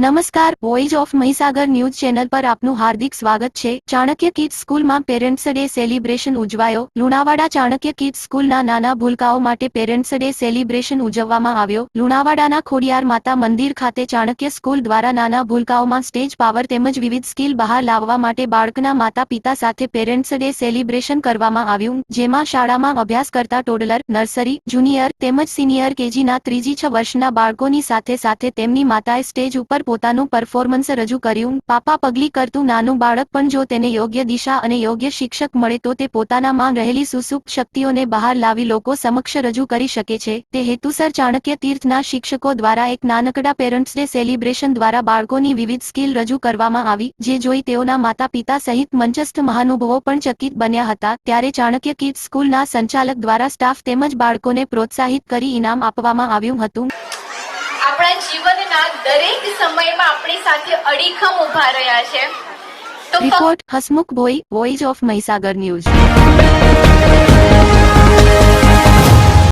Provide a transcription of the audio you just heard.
નમસ્કાર voice of Mahisagar news channel પર આપનું હાર્દિક સ્વાગત છે. ચાણક્ય કિડ્સ સ્કૂલમાં પેરેન્ટ્સ ડે સેલિબ્રેશન ઉજવાયો. લુણાવાડા ચાણક્ય કિડ્સ સ્કૂલના નાના ભૂલકાઓ માટે પેરેન્ટ્સ ડે સેલિબ્રેશન ઉજવવામાં આવ્યો. લુણાવાડાના ખોડિયાર માતા મંદિર ખાતે ચાણક્ય સ્કૂલ દ્વારા નાના ભૂલકાઓમાં સ્ટેજ પાવર તેમજ વિવિધ સ્કિલ બહાર લાવવા માટે બાળકના માતા પિતા સાથે પેરેન્ટ્સ ડે સેલિબ્રેશન કરવામાં આવ્યું. જેમાં શાળામાં અભ્યાસ કરતા ટોડલર નર્સરી જુનિયર તેમજ સિનિયર કેજીના ત્રીજી છ વર્ષના બાળકોની સાથે સાથે તેમની માતાએ સ્ટેજ ઉપર પોતાનું પરફોર્મન્સ રજૂ કર્યું. પાપા પગલી કરતું નાનું બાળક પણ જો તેને યોગ્ય દિશા અને યોગ્ય શિક્ષક મળે તો તે પોતાનામાં રહેલી સુસુપ્ત શક્તિઓને બહાર લાવી લોકો સમક્ષ રજૂ કરી શકે છે. તે હેતુસર ચાણક્ય તીર્થના શિક્ષકો દ્વારા એક નાનકડા પેરેન્ટ્સ ડે સેલિબ્રેશન દ્વારા બાળકોની વિવિધ સ્કિલ રજૂ કરવામાં આવી, જે જોઈ તેઓના માતા પિતા સહિત મંચસ્થ મહાનુભવો પણ ચકિત બન્યા હતા. ત્યારે ચાણક્ય કિડ્સ સ્કૂલના સંચાલક દ્વારા સ્ટાફ તેમજ બાળકોને પ્રોત્સાહિત કરી ઇનામ આપવામાં આવ્યું હતું. આપણા જીવનના દરેક આપણી સાથે અડીખમ ઊભા રહ્યા છે. Report Hasmukh Bhoi voice of Mahisagar news.